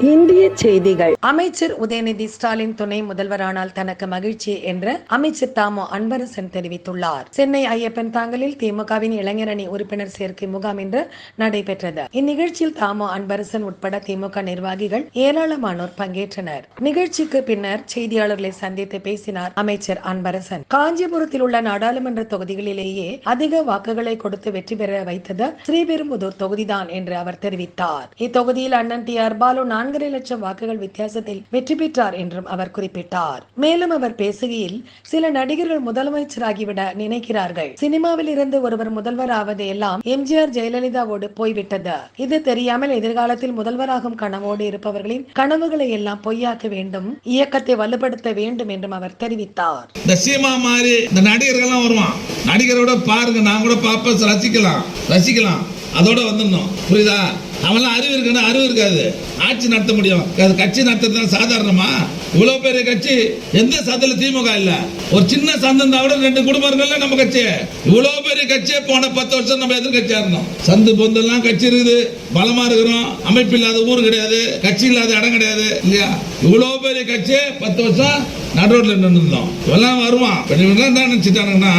இந்திய செய்திகள். அமைச்சர் உதயநிதி ஸ்டாலின் துணை முதல்வரானால் தனக்கு மகிழ்ச்சி என்று அமைச்சர் தாமோ அன்பரசன் தெரிவித்துள்ளார். சென்னை ஐயப்பன் தாங்கலில் திமுகவின் இளைஞரணி உறுப்பினர் சேர்க்கை முகாம் இன்று நடைபெற்றது. இந்நிகழ்ச்சியில் தாமோ அன்பரசன் உட்பட திமுக நிர்வாகிகள் ஏராளமானோர் பங்கேற்றனர். நிகழ்ச்சிக்கு பின்னர் செய்தியாளர்களை சந்தித்து பேசினார் அமைச்சர் அன்பரசன். காஞ்சிபுரத்தில் உள்ள நாடாளுமன்ற தொகுதிகளிலேயே அதிக வாக்குகளை கொடுத்து வெற்றி பெற வைத்தது ஸ்ரீபெரும்புதூர் தொகுதிதான் என்று அவர் தெரிவித்தார். இத்தொகுதியில் அண்ணன் டி ஆர் பாலு நான்கரை லட்சம் வாக்குகள் வித்தியாசத்தில் வெற்றி பெற்றார் என்றும் அவர் குறிப்பிட்டார். மேலும் அவர் பேசுகையில் சில நடிகர்கள் முதலமைச்சராகிவிட நினைக்கிறார்கள். சினிமாவில் இருந்து ஒருவர் முதல்வர் ஆவது எல்லாம் எம்ஜிஆர் ஜெயலலிதாவோடு போய்விட்டது. இது தெரியாமல் எதிர்காலத்தில் முதல்வராகும் கனவோடு இருப்பவர்களின் கனவுகளை எல்லாம் பொய்யாக்க வேண்டும் இயக்கத்தை வலுப்படுத்த வேண்டும் என்றும் அவர் தெரிவித்தார். இந்த சீமா மாதிரி இந்த நடிகர்கள்லாம் வருவான். நடிகரோட பாருங்க நான் கூட பார்ப்ப ரசிக்கலாம் ரசிக்கலாம். அதோட வந்துடணும். புரியுதா? அவன்லாம் அறிவு இருக்குன்னா அறிவு இருக்காது. ஆட்சி நடத்த முடியும். அது கட்சி நடத்துறது சாதாரணமா? இவ்வளவு பெரிய கட்சி எந்த சந்தில் திமுக இல்ல? ஒரு சின்ன சந்தம் தான் கூட ரெண்டு குடும்பம் இருக்குல்ல நம்ம கட்சி. இவ்வளவு பெரிய கட்சியே போன பத்து வருஷம் நம்ம எதிர்கட்சியா இருந்தோம். சந்து பொந்தெல்லாம் கட்சி இருக்குது. பலமா இருக்கிறோம். அமைப்பு இல்லாத ஊர் கிடையாது. கட்சி இல்லாத இடம் கிடையாது. இல்லையா? இவ்வளவு பெரிய கட்சி பத்து வருஷம் நடுரோட்ல நின்று இருந்தோம். இவெல்லாம் வருவான். இப்ப என்ன நினைச்சிட்டானுங்கன்னா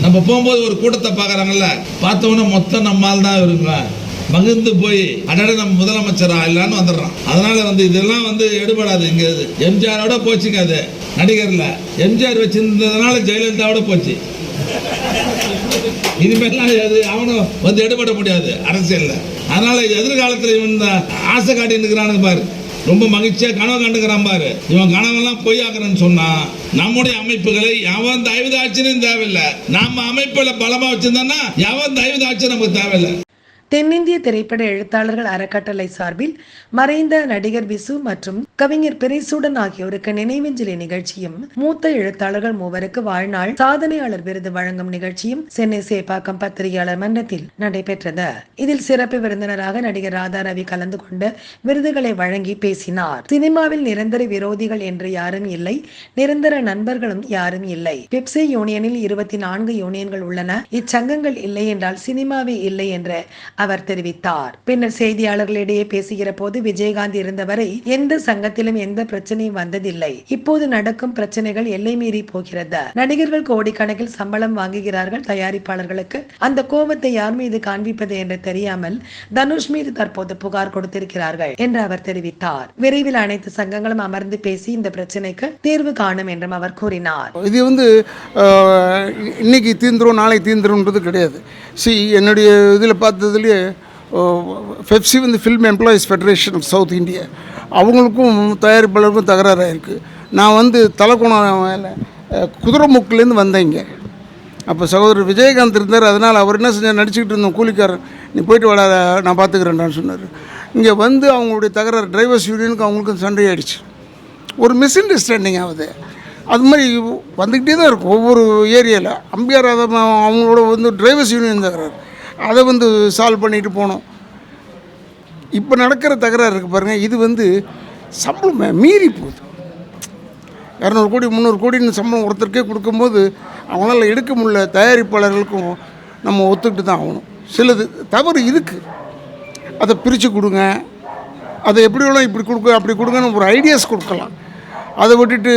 நம்ம போகும்போது ஒரு கூட்டத்தை பார்க்குறாங்கல்ல பார்த்தவொன்னே மொத்தம் நம்மால் தான் இருக்குங்க மகிழ்ந்து போய் அடட நம்ம முதலமைச்சரா இல்லான்னு வந்துடுறான். அதனால வந்து இதெல்லாம் வந்து எடுபடாது இங்க எம்ஜிஆரோட போச்சுங்க அது. நடிகர்ல. எம்ஜிஆர் வச்சிருந்ததுனால ஜெயலலிதாவோட போச்சு. இனிமேலாம் அது அவனும் வந்து எடுபட முடியாது அரசியல்ல. அதனால எதிர்காலத்தில் இவன் ஆசை காட்டி இருக்கிறானுங்க பாரு. ரொம்ப மகிழ்ச்சியா கனவு கண்டுக்கிறான் பாரு. இவன் கனவெல்லாம் பொய்யாக்குறேன்னு சொன்னா நம்முடைய அமைப்புகளை எவன் தயவுதாட்சியும் தேவையில்லை. நம்ம அமைப்புல பலமா வச்சிருந்தோம்னா எவன் தயவுதாட்சி நமக்கு தேவையில்லை. தென்னிந்திய திரைப்பட எழுத்தாளர்கள் அறக்கட்டளை சார்பில் மறைந்த நடிகர் விசு மற்றும் கவிஞர் பிரைசூடன் ஆகியோருக்கு நினைவஞ்சலி நிகழ்ச்சியும் மூத்த எழுத்தாளர்கள் மூவருக்கு வாழ்நாள் சாதனையாளர் விருது வழங்கும் நிகழ்ச்சியும் சென்னை சேப்பாக்கம் பத்திரிகையாளர் மன்றத்தில் நடைபெற்றது. இதில் சிறப்பு விருந்தினராக நடிகர் ராதா ரவி கலந்து கொண்டு விருதுகளை வழங்கி பேசினார். சினிமாவில் நிரந்தர விரோதிகள் என்று யாரும் இல்லை நிரந்தர நண்பர்களும் யாரும் இல்லை. பெப்சி யூனியனில் இருபத்தி நான்கு யூனியன்கள் உள்ளன. இச்சங்கங்கள் இல்லை என்றால் சினிமாவே இல்லை என்ற அவர் தெரிவித்தார். பின்னர் செய்தியாளர்களிடையே பேசுகிற போது விஜயகாந்த் இருந்தவரை எந்த சங்கத்திலும் எந்த பிரச்சனையும் வந்ததில்லை. இப்போது நடக்கும் பிரச்சனைகள் எல்லை மீறி போகிறது. நடிகர்கள் கோடிக்கணக்கில் சம்பளம் வாங்குகிறார்கள் தயாரிப்பாளர்களுக்கு. அந்த கோபத்தை யார் மீது காண்பிப்பது என்று தெரியாமல் தனுஷ் மீது தற்போது புகார் கொடுத்திருக்கிறார்கள் என்று அவர் தெரிவித்தார். விரைவில் அனைத்து சங்கங்களும் அமர்ந்து பேசி இந்த பிரச்சனைக்கு தீர்வு காணும் என்றும் அவர் கூறினார். இது வந்து இன்னைக்கு தீந்துரும் நாளை தீந்துரும்ன்றது கிடையாது. சி என்னுடைய இதில் பார்த்ததுலேயே ஃபெப்சி வந்து film employees federation of south India அவங்களுக்கும் தயாரிப்பாளருக்கும் தகராறாக இருக்குது நான் வந்து தலைக்குணம் மேலே வந்தேங்க வந்தேன் இங்கே. அப்போ சகோதரர் விஜயகாந்த் இருந்தார். அதனால் அவர் என்ன செஞ்சார்? நடிச்சுக்கிட்டு இருந்தோம் கூலிக்காரர் நீ போயிட்டு வளர நான் பார்த்துக்கிறேன்டான்னு சொன்னார். இங்கே வந்து அவங்களுடைய தகராறு டிரைவர்ஸ் யூனியனுக்கு அவங்களுக்கும் சண்டை ஆயிடுச்சு ஒரு மிஸ் அண்டர்ஸ்டாண்டிங் ஆகுது. அது மாதிரி வந்துக்கிட்டே தான் இருக்கும் ஒவ்வொரு ஏரியாவில் அம்பியார் அதை அவங்களோட வந்து டிரைவர்ஸ் யூனியன் தகராறு. அதை வந்து சால்வ் பண்ணிட்டு போனோம். இப்போ நடக்கிற தகராறு இருக்குது பாருங்கள் இது வந்து சம்பளம் மீறி போகுது. இரநூறு கோடி முந்நூறு கோடின்னு சம்பளம் ஒருத்தருக்கே கொடுக்கும்போது அவங்களால எடுக்க முடியல. தயாரிப்பாளர்களுக்கும் நம்ம ஒத்துக்கிட்டு தான் ஆகணும். சிலது தவறு இருக்குது அதை பிரித்து கொடுங்க. அதை எப்படி வேணும் இப்படி கொடுக்க அப்படி கொடுங்கன்னு ஒரு ஐடியாஸ் கொடுக்கலாம். அதை விட்டுட்டு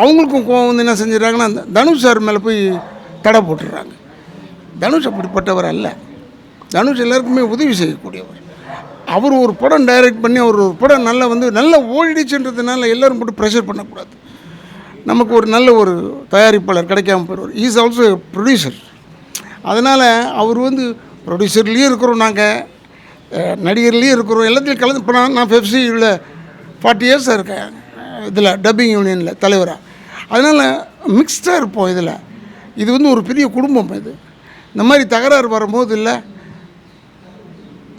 அவங்களுக்கும் கோவம் வந்து என்ன செஞ்சிடறாங்கன்னா அந்த தனுஷ் சார் மேலே போய் தடை போட்டுடுறாங்க. தனுஷ் அப்படிப்பட்டவர் அல்ல. தனுஷ் எல்லாருக்குமே உதவி செய்யக்கூடியவர். அவர் ஒரு படம் டைரக்ட் பண்ணி அவர் ஒரு படம் நல்லா வந்து நல்லா ஓடிடுச்சுன்றதுனால எல்லோரும் போட்டு ப்ரெஷர் பண்ணக்கூடாது. நமக்கு ஒரு நல்ல ஒரு தயாரிப்பாளர் கிடைக்காம போயிடுவார். இஸ் ஆல்சோ ப்ரொடியூசர் அதனால் அவர் வந்து ப்ரொடியூசர்லேயும் இருக்கிறோம் நாங்கள் நடிகர்லேயும் இருக்கிறோம். எல்லாத்துலேயும் கலந்து இப்போ நான் நான் பெப்சியில் ஃபார்ட்டி இயர்ஸாக இருக்கேன். இதில் டப்பிங் யூனியனில் தலைவராக அதனால் மிக்ஸ்டாக இருப்போம் இதில். இது வந்து ஒரு பெரிய குடும்பம் இது. இந்த மாதிரி தகராறு வரும்போது இல்லை.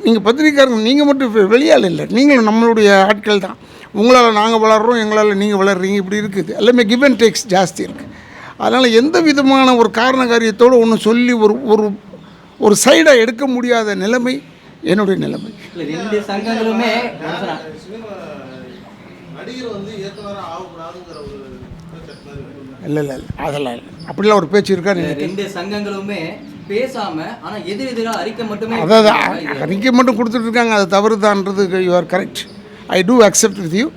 நீங்கள் பத்திரிக்கையாளர்கள் நீங்கள் மட்டும் வெ- வெளியாள் இல்லை. நீங்களும் நம்மளுடைய ஆட்கள் தான். உங்களால் நாங்கள் வளர்கிறோம் எங்களால் நீங்கள் வளர்றீங்க இப்படி இருக்குது. எல்லாமே கிவ் அண்ட் டேக்ஸ் ஜாஸ்தி இருக்குது அதனால் எந்த விதமான ஒரு காரண காரியத்தோடு ஒன்று சொல்லி ஒரு ஒரு ஒரு சைடாக எடுக்க முடியாத நிலைமை என்னுடைய நிலைமை. இல்ல ரெண்டு சங்கங்களுமே. இல்லை இல்லை இல்லை. அதெல்லாம் இல்லை. அப்படிலாம் ஒரு பேச்சு இருக்கா ரெண்டு சங்கங்களுமே பேசாம ஆனா எதிர் எதிரா அறிக்கை மட்டுமே அதாவது அறிக்கை மட்டும் கொடுத்துட்ருக்காங்க அது தவறு தான்றது you are correct I do accept with you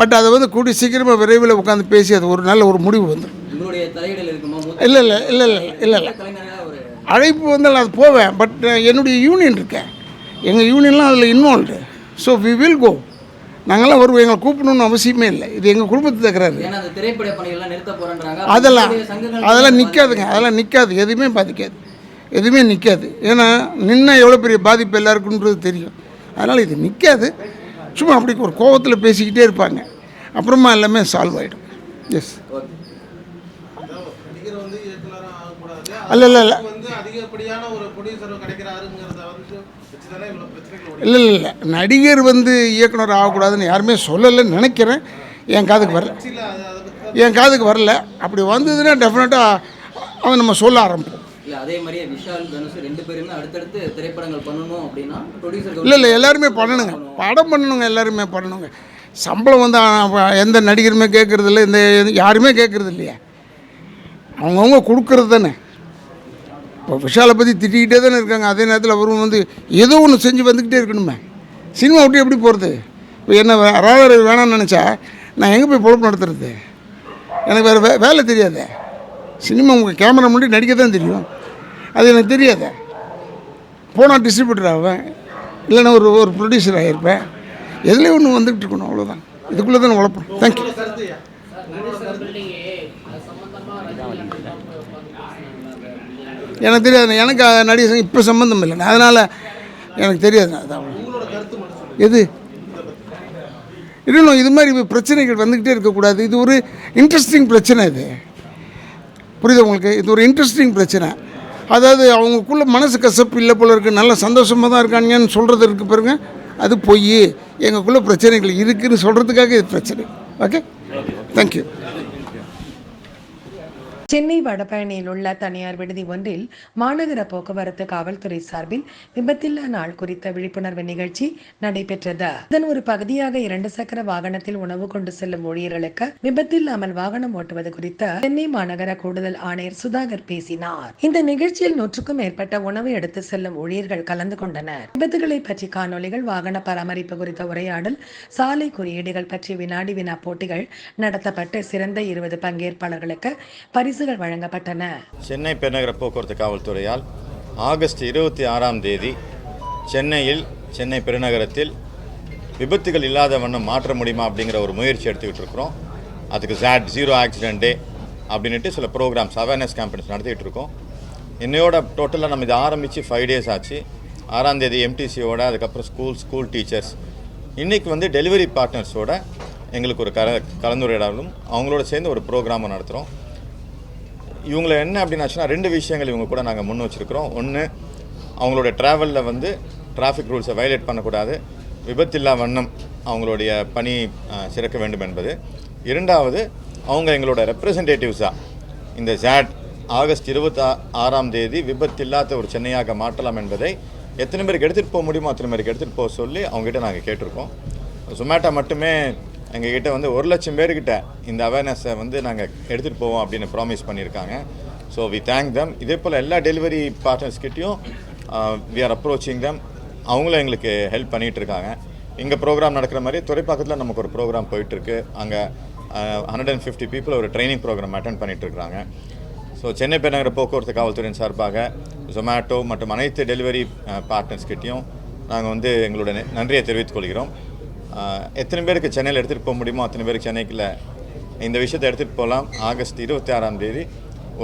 but அதை வந்து கூடி சீக்கிரமாக விரைவில் உட்காந்து பேசி அது ஒரு நல்ல ஒரு முடிவு வந்துடும் இல்லை இல்லை இல்லை இல்லை இல்லை இல்லை. அழைப்பு வந்து நான் அது போவேன் பட் என்னுடைய யூனியன் இருக்கேன் எங்கள் யூனியன்லாம் அதில் involved so we will go நாங்கள்லாம் வருவோம். எங்களை கூப்பிடணும்னு அவசியமே இல்லை. இது எங்கள் குடும்பத்து போறேன்றாங்க. அதெல்லாம் அதெல்லாம் நிற்காதுங்க அதெல்லாம் நிற்காது எதுவுமே பாதிக்காது. எதுவுமே நிற்காது ஏன்னா நின்னா எவ்வளோ பெரிய பாதிப்பு எல்லாருக்குன்றது தெரியும். அதனால் இது நிற்காது சும்மா அப்படி ஒரு கோவத்தில் பேசிக்கிட்டே இருப்பாங்க. அப்புறமா எல்லாமே சால்வ் ஆகிடும் எஸ் அல்ல இல்லை இல்லை. இல்லை இல்லை இல்லை. நடிகர் வந்து இயக்குனர் ஆகக்கூடாதுன்னு யாருமே சொல்லலைன்னு நினைக்கிறேன். என் காதுக்கு வரல. அது அதை என் காதுக்கு வரல. அப்படி வந்ததுன்னா டெஃபினட்டாக அவன் நம்ம சொல்ல ஆரம்பிப்போம். இல்ல அதே மாதிரியே விஷால் தனுஷ் ரெண்டு பேருமே அடுத்தடுத்து திரைப்படங்கள் பண்ணணும் அப்படின்னா ப்ரொடியூசர் இல்லை இல்லை எல்லாருமே பண்ணணுங்க. படம் பண்ணணுங்க எல்லாருமே பண்ணணுங்க. சம்பளம் வந்து எந்த நடிகருமே கேட்குறது இல்லை இந்த யாருமே கேட்குறது இல்லையா அவங்கவுங்க கொடுக்கறது தானே. இப்போ விஷாலை பற்றி திட்டிக்கிட்டே தானே இருக்காங்க. அதே நேரத்தில் அவரும் வந்து ஏதோ ஒன்று செஞ்சு வந்துக்கிட்டே இருக்கணுமே. சினிமா விட்டு எப்படி போகிறது இப்போ என்ன வே- ராதாரவி வேணாம்னு நினச்சா நான் எங்கே போய் பொழப்பு நடத்துறது? எனக்கு வேறு வே வேலை தெரியாதே. சினிமா உங்கள் கேமரா முன்னாடி நடிக்க தான் தெரியும். அது எனக்கு தெரியாதே. போனால் டிஸ்ட்ரிபியூட்டர் ஆவேன். இல்லைன்னா ஒரு ஒரு ப்ரொடியூசர் ஆகியிருப்பேன் எதுலேயும் ஒன்று வந்துகிட்டு இருக்கணும் அவ்வளோதான் இதுக்குள்ளே தான் உழப்போம். தேங்க்யூ எனக்கு தெரியாது. எனக்கு நடிகர் இப்போ சம்மந்தம் இல்லை. அதனால் எனக்கு தெரியாது. அது அவ்வளோ எது? இன்னும் இது மாதிரி பிரச்சனைகள் வந்துக்கிட்டே இருக்கக்கூடாது. இது ஒரு இன்ட்ரெஸ்டிங் பிரச்சனை இது. புரியுது உங்களுக்கு? இது ஒரு இன்ட்ரெஸ்டிங் பிரச்சனை. அதாவது அவங்களுக்குள்ள மனசு கசப்பு இல்லை போல இருக்குது நல்ல சந்தோஷமாக தான் இருக்காங்கன்னு சொல்கிறது இருக்குது பாருங்க. அது பொய். எங்களுக்குள்ளே பிரச்சனைகள் இருக்குதுன்னு சொல்கிறதுக்காக இது பிரச்சனை. ஓகே தேங்க்யூ சென்னை வடபழனியில் உள்ள தனியார் விடுதி ஒன்றில் மாநகர போக்குவரத்து காவல்துறை சார்பில் விபத்தில்லா நாள் குறித்த விழிப்புணர்வு நிகழ்ச்சி நடைபெற்றது. இதன் ஒரு பகுதியாக இரண்டு சக்கர வாகனத்தில் உணவு கொண்டு செல்லும் ஊழியர்களுக்கு விபத்தில்லாமல் வாகனம் ஓட்டுவது குறித்த சென்னை மாநகர கூடுதல் ஆணையர் சுதாகர் பேசினார். இந்த நிகழ்ச்சியில் நூற்றுக்கும் மேற்பட்ட உணவு எடுத்து செல்லும் ஊழியர்கள் கலந்து கொண்டனர். விபத்துகளை பற்றி காணொளிகள் வாகன பராமரிப்பு குறித்த உரையாடல் சாலை குறியீடுகள் பற்றி வினாடி வினா போட்டிகள் நடத்தப்பட்டு சிறந்த இருபது பங்கேற்பாளர்களுக்கு பரிசு பரிசுகள் வழங்கப்பட்டன. சென்னை பெருநகர போக்குவரத்து காவல்துறையால் ஆகஸ்ட் இருபத்தி ஆறாம் தேதி சென்னையில் சென்னை பெருநகரத்தில் விபத்துகள் இல்லாத வண்ணம் மாற்ற முடியுமா அப்படிங்கிற ஒரு முயற்சி எடுத்துக்கிட்டு இருக்கிறோம் அதுக்கு ஜாட் ஜீரோ ஆக்சிடென்ட் டே அப்படின்ட்டு சில ப்ரோக்ராம்ஸ் அவேர்னஸ் கேம்பெயின்ஸ் நடத்திட்டு இருக்கோம் என்னையோட டோட்டலாக நம்ம இதை ஆரம்பித்து ஃபைவ் டேஸ் ஆச்சு. ஆறாம் தேதி எம்டிசியோட அதுக்கப்புறம் ஸ்கூல் ஸ்கூல் டீச்சர்ஸ் இன்றைக்கி வந்து டெலிவரி பார்ட்னர்ஸோட எங்களுக்கு ஒரு கல கலந்துரையாடலும் அவங்களோட சேர்ந்து ஒரு ப்ரோக்ராமும் நடத்துகிறோம் இவங்களை என்ன அப்படின்னாச்சுன்னா ரெண்டு விஷயங்கள் இவங்க கூட நாங்கள் முன் வச்சுருக்கிறோம். ஒன்று அவங்களோட ட்ராவலில் வந்து டிராஃபிக் ரூல்ஸை வயலேட் பண்ணக்கூடாது. விபத்தில்லா வண்ணம் அவங்களுடைய பணி சிறக்க வேண்டும் என்பது. இரண்டாவது அவங்க எங்களோட ரெப்ரசன்டேட்டிவ்ஸாக இந்த ஜாட் ஆகஸ்ட் இருபத்தி ஆறாம் தேதி விபத்தில்லாத ஒரு சென்னையாக மாற்றலாம் என்பதை எத்தனை பேருக்கு எடுத்துகிட்டு போக முடியுமோ அத்தனை பேருக்கு எடுத்துகிட்டு போக சொல்லி அவங்ககிட்ட நாங்கள் கேட்டிருக்கோம். ஜொமேட்டோ மட்டுமே எங்ககிட்ட வந்து ஒரு லட்சம் பேர்கிட்ட இந்த அவேர்னஸை வந்து நாங்கள் எடுத்துகிட்டு போவோம் அப்படின்னு ப்ராமிஸ் பண்ணியிருக்காங்க. ஸோ வி தேங்க் தம் இதே போல் எல்லா டெலிவரி பார்ட்னர்ஸ்கிட்டையும் வி ஆர் அப்ரோச்சிங் தம் அவங்களும் எங்களுக்கு ஹெல்ப் பண்ணிகிட்டு இருக்காங்க. இங்கே ப்ரோக்ராம் நடக்கிற மாதிரி துறைப்பாக்கத்தில் நமக்கு ஒரு ப்ரோக்ராம் போயிட்டுருக்கு. அங்கே ஹண்ட்ரட் அண்ட் ஃபிஃப்டி பீப்புள் ஒரு ட்ரைனிங் ப்ரோக்ராம் அட்டன் பண்ணிட்டு ஸோ சென்னை பெருநகர போக்குவரத்து காவல்துறையின் சார்பாக ஜொமேட்டோ மற்றும் அனைத்து டெலிவரி பார்ட்னர்ஸ்கிட்டையும் uh, நாங்கள் வந்து எங்களோட நன்றியை தெரிவித்துக் கொள்கிறோம். எத்தனை பேருக்கு சென்னையில் எடுத்துகிட்டு போக முடியுமோ அத்தனை பேருக்கு சென்னைக்குள்ள இந்த விஷயத்தை எடுத்துகிட்டு போகலாம். ஆகஸ்ட் இருபத்தி ஆறாம் தேதி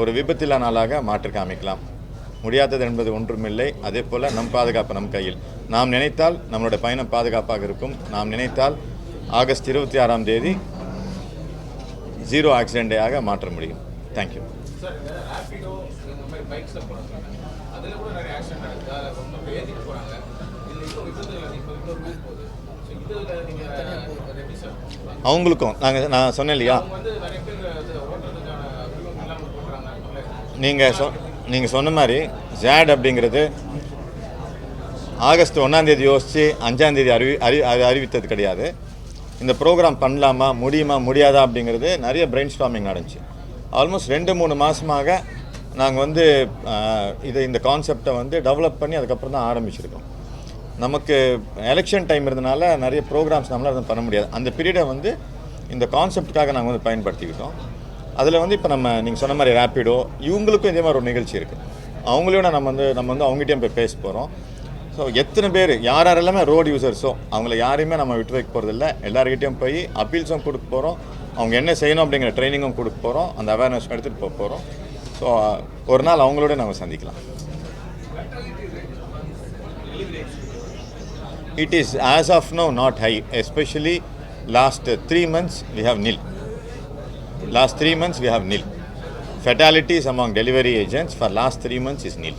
ஒரு விபத்தில்லா நாளாக மாற்றி காமிக்கலாம். முடியாதது என்பது ஒன்றுமில்லை அதே போல் நம் பாதுகாப்பு நம் கையில். நாம் நினைத்தால் நம்மளோட பயணம் பாதுகாப்பாக இருக்கும். நாம் நினைத்தால் ஆகஸ்ட் இருபத்தி ஆறாம் தேதி ஜீரோ ஆக்சிடென்டேயாக மாற்ற முடியும். தேங்க்யூ அவங்களுக்கும் நாங்கள் நான் சொன்னேன் இல்லையா? நீங்கள் சொ நீங்கள் சொன்ன மாதிரி ஜேட் அப்படிங்கிறது ஆகஸ்ட் ஒன்றாந்தேதி யோசித்து அஞ்சாந்தேதி அறிவி அறி அது அறிவித்தது கிடையாது. இந்த ப்ரோக்ராம் பண்ணலாமா முடியுமா முடியாதா அப்படிங்கிறது நிறைய பிரெயின் ஸ்டாமிங் நடந்துச்சு. ஆல்மோஸ்ட் ரெண்டு மூணு மாதமாக நாங்கள் வந்து இதை இந்த கான்செப்டை வந்து டெவலப் பண்ணி அதுக்கப்புறம் தான் ஆரம்பிச்சிருக்கோம். நமக்கு எலெக்ஷன் டைம் இருந்தனால நிறைய ப்ரோக்ராம்ஸ் நம்மளால் எதுவும் பண்ண முடியாது. அந்த பீரியடை வந்து இந்த கான்செப்டுக்காக நாங்கள் வந்து பயன்படுத்திக்கிட்டோம். அதில் வந்து இப்போ நம்ம நீங்கள் சொன்ன மாதிரி ரேப்பிடோ இவங்களுக்கும் இதே மாதிரி ஒரு நிகழ்ச்சி இருக்குது அவங்களோட நம்ம வந்து நம்ம வந்து அவங்ககிட்டயும் போய் பேச போகிறோம் ஸோ எத்தனை பேர் யார் யாரெல்லாமே ரோடு யூசர்ஸோ அவங்கள யாரையுமே நம்ம விட்டு வைக்க போகிறதில்ல எல்லாருக்கிட்டையும் போய் அப்பீல்ஸும் கொடுக்க போகிறோம் அவங்க என்ன செய்யணும் அப்படிங்கிற ட்ரைனிங்கும் கொடுக்க போகிறோம் அந்த அவேர்னஸ் எடுத்துகிட்டு போக போகிறோம் ஸோ ஒரு நாள் அவங்களோட நம்ம சந்திக்கலாம். It is as of now not high, especially last three months we have nil. Last three months we have nil. Fatalities among delivery agents for last three months is nil.